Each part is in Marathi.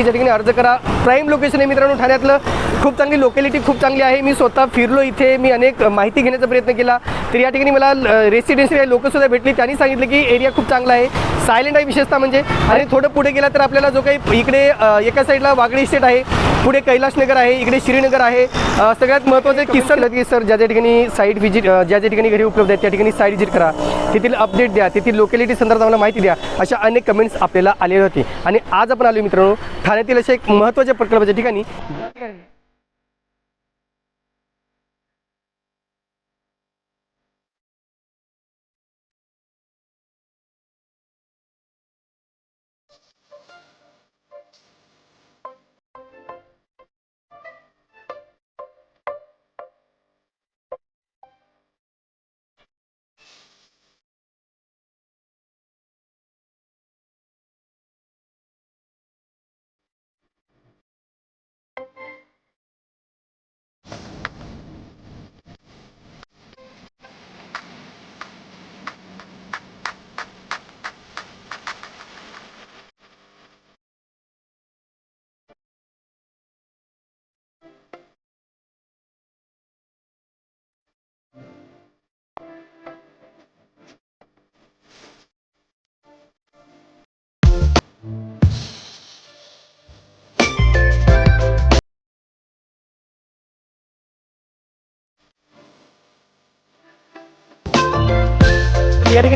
नक्कीच्या ठिकाणी अर्ज करा. प्राईम लोकेशन आहे मित्रांनो ठाण्यातलं. खूप चांगली लोकॅलिटी खूप चांगली आहे. मी स्वतः फिरलो इथे. मी अनेक माहिती घेण्याचा प्रयत्न केला. तर या ठिकाणी मला रेसिडेन्शियल लोकसुद्धा भेटली. त्यांनी सांगितलं की एरिया खूप चांगला आहे. सायलेंट आहे विशेषतः म्हणजे. आणि थोडं पुढे गेला तर आपल्याला जो काही इकडे एका साईडला वागळी इस्टेट आहे. पुढे कैलाशनगर आहे. इकडे श्रीनगर आहे. सगळ्यात महत्त्वाचं किस्सा झालं की सर ज्या ज्या ठिकाणी साईट व्हिजिट ज्या ज्या ठिकाणी घरी उपलब्ध आहेत त्या ठिकाणी साईट व्हिजिट करा. तेथील अपडेट द्या. तेथील लोकॅलिटी संदर्भात आम्हाला माहिती द्या. अशा अनेक कमेंट्स आपल्याला आलेले होते. आणि आज आपण आलो मित्रांनो ठाण्यातील असे एक महत्त्वाच्या प्रकल्पाच्या ठिकाणी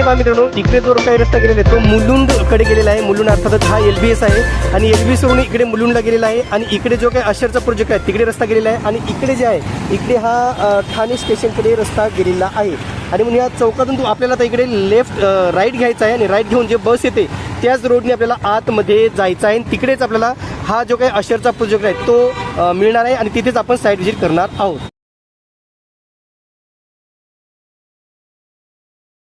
या ठिकाणी पहा मित्रांनो. इकडे जो काही रस्ता गेलेला आहे तो मुलुंडकडे गेलेला आहे. मुलुंड अर्थातच हा एल बी एस आहे. आणि एल बी एसवरून इकडे मुलुंडला गेलेला आहे. आणि इकडे जो काही अशरचा प्रोजेक्ट आहे तिकडे रस्ता गेलेला आहे. आणि इकडे जे आहे इकडे हा ठाणे स्टेशनकडे रस्ता गेलेला आहे. आणि म्हणून या चौकातून तू आपल्याला आता इकडे लेफ्ट राईट घ्यायचा आहे. आणि राईट घेऊन जे बस येते त्याच रोडने आपल्याला आतमध्ये जायचं आहे. आणि तिकडेच आपल्याला हा जो काही अशरचा प्रोजेक्ट आहे तो मिळणार आहे. आणि तिथेच आपण साईट व्हिजिट करणार आहोत.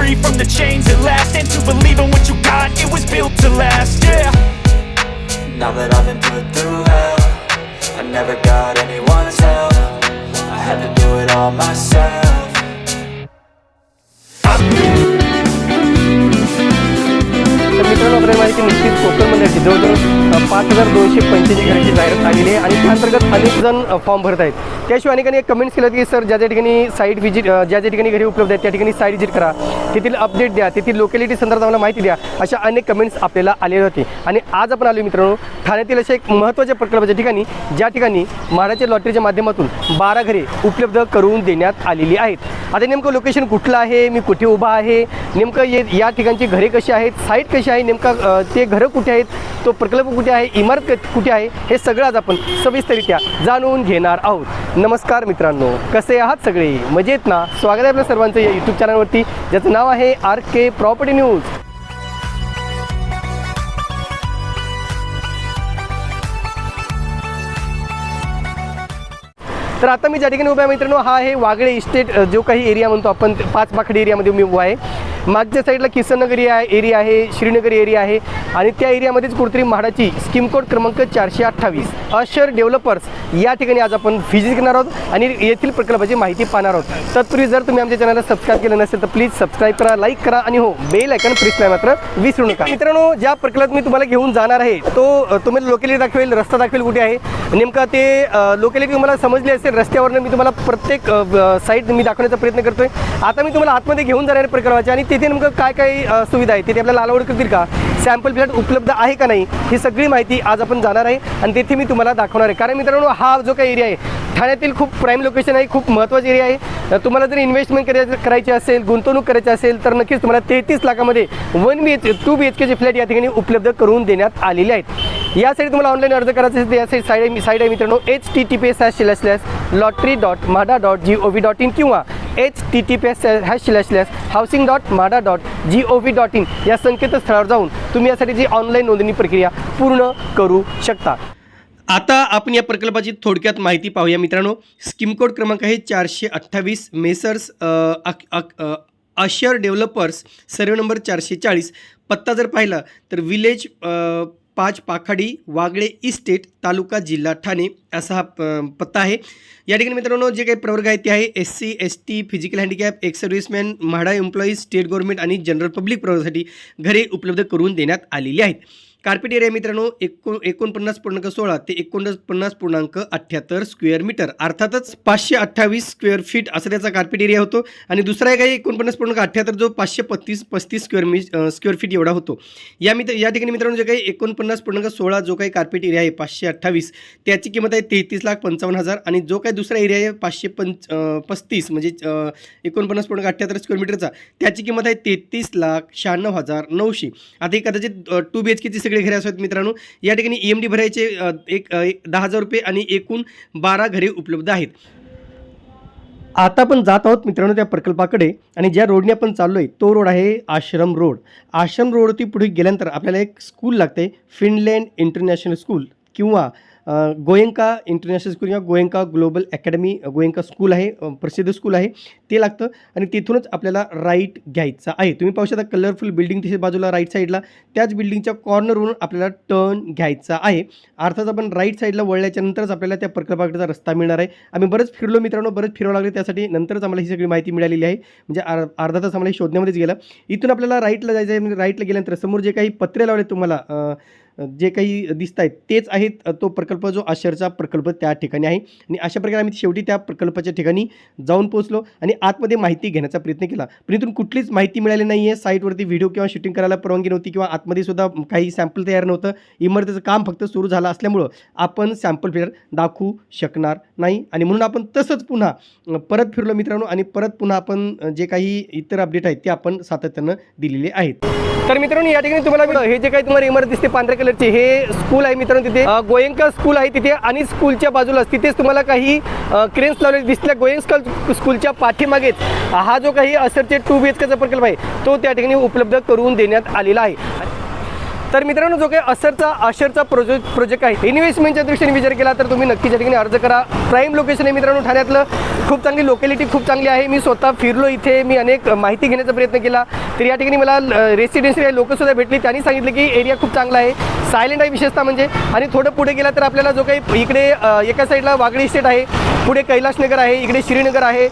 तर माहिती निश्चित कोकणमध्ये जवळजवळ पाच हजार दोनशे पंच्याऐंशी घरांची जाहिरात आलेली आहे आणि त्याअंतर्गत अनेक जण फॉर्म भरत आहेत. त्याशिवाय अनेकांनी कमेंट्स केलं की सर ज्या ज्या ठिकाणी साईट व्हिजिट ज्या ज्या ठिकाणी घरी उपलब्ध आहेत त्या ठिकाणी साईट व्हिजिट करा. तेथील अपडेट द्या. तेथील लोकॅलिटी संदर्भात आम्हाला माहिती द्या. अशा अनेक कमेंट्स आपल्याला आलेले होते. आणि आज आपण आलो मित्रांनो ठाण्यातील अशा एक महत्त्वाच्या प्रकल्पाच्या ठिकाणी ज्या ठिकाणी महाराष्ट्र लॉटरीच्या माध्यमातून बारा घरे उपलब्ध करून देण्यात आलेली आहेत. आता नेमकं लोकेशन कुठलं आहे? मी कुठे उभा आहे? नेमकं ये या ठिकाणची घरे कशी आहेत? साईट कशी आहे? नेमका ते घरं कुठे आहेत? तो प्रकल्प कुठे आहे? इमारत कुठे आहे? हे सगळं आज आपण सविस्तरित्या जाणून घेणार आहोत. नमस्कार मित्रांनो कसे आहात सगळे? मजेत ना? स्वागत आहे आपल्या सर्वांचं या यूट्यूब चॅनलवरती ज्याचं नाव आहे आर के प्रॉपर्टी न्यूज. तर आता मी ज्या ठिकाणी उभा आहे मित्रांनो हा आहे वागळे इस्टेट जो काही एरिया म्हणतो आपण पाच पाखडी एरियामध्ये मी उभा आहे. मागच्या साईडला किसननगर एरिया आहे एरिया आहे श्रीनगर एरिया आहे आणि त्या एरियामध्येच कुठेतरी म्हाडाची स्कीम कोड क्रमांक चारशे अठ्ठावीस अशर डेव्हलपर्स या ठिकाणी आज आपण व्हिजिट करणार आहोत आणि येथील प्रकल्पाची माहिती पाहणार आहोत. तत्पूर्वी जर तुम्ही आमच्या चॅनलला सबस्क्राईब केलं नसेल तर प्लीज सबस्क्राईब करा लाईक करा आणि हो बेल ऐकन प्रेस नाही मात्र विसरू नका. मित्रांनो ज्या प्रकल्पात मी तुम्हाला घेऊन जाणार आहे तो तुम्हाला लोकेलिटी दाखवेल रस्ता दाखवेल कुठे आहे. नेमका ते लोकेलिटी तुम्हाला समजली असेल रस्त्यावरनं मी तुम्हाला प्रत्येक साईट मी दाखवण्याचा प्रयत्न करतोय. आता मी तुम्हाला आतमध्ये घेऊन जाणार आहे प्रकल्पाचे आणि तिथे नेमकं काय काय सुविधा आहे तिथे आपल्याला अलाउड करतील का? सॅम्पल फ्लॅट उपलब्ध आहे का नाही? ही सगळी माहिती आज आपण जाणार आहे आणि तिथे मी तुम्हाला दाखवणार आहे. कारण मित्रांनो हा जो काही एरिया आहे ठाण्यातील खूप प्राईम लोकेशन आहे खूप महत्त्वाचे एरिया आहे. तुम्हाला जर इन्व्हेस्टमेंट करायचं करायची असेल गुंतवणूक करायची असेल तर नक्कीच तुम्हाला तेहतीस लाखामध्ये one B H two B H केचे फ्लॅट या ठिकाणी उपलब्ध करून देण्यात आलेले आहेत. यासाठी तुम्हाला ऑनलाईन अर्ज करायचं असेल तर यासाठी साईड आहे साईड आहे मित्रांनो. H T T P S hash slash slash lottery dot MHADA dot G O V dot in किंवा H T T P S hash slash slash housing dot MHADA dot G O V dot in या संकेतस्थळावर जाऊन तुम्ही यासाठी जी ऑनलाईन नोंदणी प्रक्रिया पूर्ण करू शकता. आता आपण या प्रकल्पाची थोडक्यात माहिती पाहूया मित्रांनो. स्कीम कोड क्रमांक आहे चारशे अठ्ठावीस. मेसर्स अक- अशर डेव्हलपर्स सर्वे नंबर चारशे चाळीस. पत्ता जर पाहिला तर विलेज पाच पाखाडी वागळे इस्टेट तालुका जिल्हा ठाणे असा हा प- पत्ता आहे. या ठिकाणी मित्रांनो जे काही प्रवर्ग आहेत ते आहे S C S T physical handicap ex serviceman MHADA employees state government आणि जनरल पब्लिक प्रवर्गासाठी घरे उपलब्ध करून देण्यात आलेली आहेत. कार्पेट एरिया मित्रांनो एकोण एकोणपन्नास पूर्णांक सोळा ते एकोणपन्नास पूर्णांक अठ्ठ्याहत्तर स्क्वेअर मीटर अर्थातच पाचशे अठ्ठावीस स्क्वेअर फीट असा त्याचा कार्पेट एरिया होतो. आणि दुसरा एक काही एकोणपन्नास पूर्णांक अठ्ठ्याहत्तर जो पाचशे पस्तीस पस्तीस स्क्वेअर मी स्क्वेअर फीट एवढा होतो. या मित्र या ठिकाणी मित्रांनो जे काही एकोणपन्नास पूर्णांक सोळा जो काही कार्पेट एरिया आहे पाचशे अठ्ठावीस त्याची किंमत आहे तेहतीस लाख पंचावन्न हजार. आणि जो काही दुसरा एरिया आहे पाचशे पंच पस्तीस म्हणजे एकोणपन्नास पूर्णांक अठ्ठ्याहत्तर स्क्वेअर मीटरचा त्याची किंमत आहे तेहतीस लाख शहाण्णव हजार नऊशे. आता ही कदाचित टू बी एच केची सगळे घरे असतात मित्रांनो. या ठिकाणी ई एम डी भरायचे एक एक दहा हजार रुपये आणि एकूण बारा घरे उपलब्ध आहेत. आता आपण जात आहोत मित्रांनो त्या प्रकल्पाकडे आणि ज्या रोडने आपण चाललो आहे तो रोड आहे आश्रम रोड. आश्रम रोडवरती पुढे गेल्यानंतर आपल्याला एक स्कूल लागते फिनलँड इंटरनॅशनल स्कूल किंवा गोयंका इंटरनॅशनल स्कूल किंवा Goenka global academy Goenka school आहे प्रसिद्ध स्कूल आहे ते लागतं आणि तिथूनच आपल्याला राईट घ्यायचा आहे. तुम्ही पाहू शकता कलरफुल बिल्डिंग तिथे बाजूला राईट साईडला त्याच बिल्डिंगच्या कॉर्नरवरून आपल्याला टर्न घ्यायचा आहे. अर्थात आपण राईट साईडला वळल्याच्या नंतरच आपल्याला त्या प्रकल्पाकडचा रस्ता मिळणार आहे. आम्ही बरंच फिरलो मित्रांनो बरंच फिरावं लागले त्यासाठी नंतरच आम्हाला ही सगळी माहिती मिळालेली आहे. म्हणजे अर् अर्धा तास आम्हाला शोधण्यामध्येच गेला. इथून आपल्याला राईटला जायचं आहे म्हणजे राईटला गेल्यानंतर समोर जे काही पत्रे लावले तुम्हाला जे काही दिसत आहेत तेच आहेत तो प्रकल्प जो आशरचा प्रकल्प त्या ठिकाणी आहे. आणि अशा प्रकारे आम्ही शेवटी त्या प्रकल्पाच्या ठिकाणी जाऊन पोहोचलो आणि आतमध्ये माहिती घेण्याचा प्रयत्न केला. पण इथून कुठलीच माहिती मिळाली नाही आहे साईटवरती व्हिडिओ किंवा शूटिंग करायला परवानगी नव्हती किंवा आतमध्ये सुद्धा काही सॅम्पल तयार नव्हतं. इमारतीचं काम फक्त सुरू झालं असल्यामुळं आपण सॅम्पल फिर दाखवू शकणार नाही. आणि म्हणून आपण तसंच पुन्हा परत फिरलो मित्रांनो आणि परत पुन्हा आपण जे काही इतर अपडेट आहेत ते आपण सातत्यानं दिलेले आहेत. तर मित्रांनो या ठिकाणी तुम्हाला हे जे काही तुम्हाला इमारत दिसते पांढरे कलरची हे स्कूल आहे मित्रांनो तिथे. गोयंका स्कूल आहे तिथे आणि स्कूलच्या बाजूलाच तिथेच तुम्हाला काही क्रेन्स लावलेले दिसल्या गोयंका स्कूलच्या पाठीमागेच हा जो काही असरचे टू बी एच केचा प्रकल्प आहे तो त्या ठिकाणी उपलब्ध करून देण्यात आलेला आहे. तर मित्रांनो जो काही असरचा आशरचा प्रोजेक्ट प्रोजेक्ट आहे इन्व्हेस्टमेंटच्या दृष्टीने विचार केला तर तुम्ही नक्कीच्या ठिकाणी अर्ज करा. प्राईम लोकेशन आहे मित्रांनो ठाण्यातलं. खूप चांगली लोकॅलिटी खूप चांगली आहे. मी स्वतः फिरलो इथे. मी अनेक माहिती घेण्याचा प्रयत्न केला. तर या ठिकाणी मला रेसिडेन्सी लोकंसुद्धा भेटली. त्यांनी सांगितलं की एरिया खूप चांगला आहे. सायलेंट आहे विशेषतः म्हणजे. आणि थोडं पुढे गेला तर आपल्याला जो काही इकडे एका साईडला वागळी स्टेट आहे. पुढे कैलासनगर आहे इकडे श्रीनगर आहे.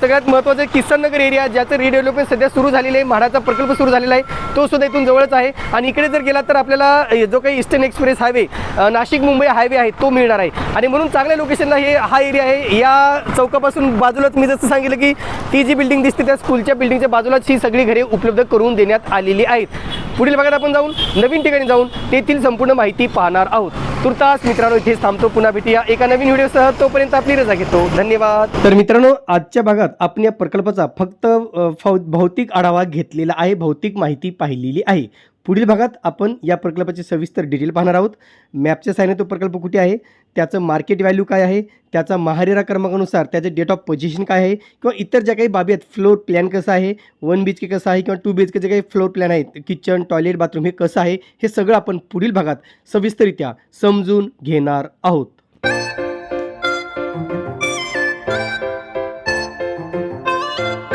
सगळ्यात महत्त्वाचं किसन नगर एरिया ज्याचं रिडेव्हलपमेंट सध्या सुरू झालेलं आहे म्हाडाचा प्रकल्प सुरू झालेला आहे तो सुद्धा इथून जवळच आहे. आणि इकडे जर गेला तर आपल्याला जो काही eastern express highway Nashik Mumbai highway आहे तो मिळणार आहे. आणि म्हणून चांगल्या लोकेशनला हे हा एरिया आहे. या चौकापासून बाजूलाच मी जसं सांगितलं की ती जी बिल्डिंग दिसते त्या स्कूलच्या बिल्डिंगच्या बाजूलाच ही सगळी घरे उपलब्ध करून देण्यात आलेली आहेत. पुढील भागात आपण जाऊन नवीन ठिकाणी जाऊन तेथील संपूर्ण माहिती पाहणार आहोत. तुर्तास मित्रांनो इथेच थांबतो. पुन्हा भेटूया एका नवीन व्हिडिओसह तोपर्यंत आपली रजा घेतो धन्यवाद. तर मित्रांनो आजच्या भागात आपण या प्रकल्पाचा फक्त फौ- भौतिक आढावा घेतलेला आहे भौतिक माहिती पाहिलेली आहे. पुढील भागात आपण या प्रकल्पाचे सविस्तर डिटेल पाहणार आहोत. मॅपच्या साहाय्याने तो प्रकल्प कुठे आहे? त्याचं मार्केट व्हॅल्यू काय आहे? त्याचा महारेरा क्रमांकानुसार त्याचे डेट ऑफ पोझिशन काय आहे? किंवा इतर ज्या काही बाबी आहेत फ्लोर प्लॅन कसं आहे? वन बी एच के कसं आहे? किंवा टू बी एच के जे काही फ्लोर प्लॅन आहेत? किचन टॉयलेट बाथरूम हे कसं आहे? हे सगळं आपण पुढील भागात सविस्तरित्या समजून घेणार आहोत.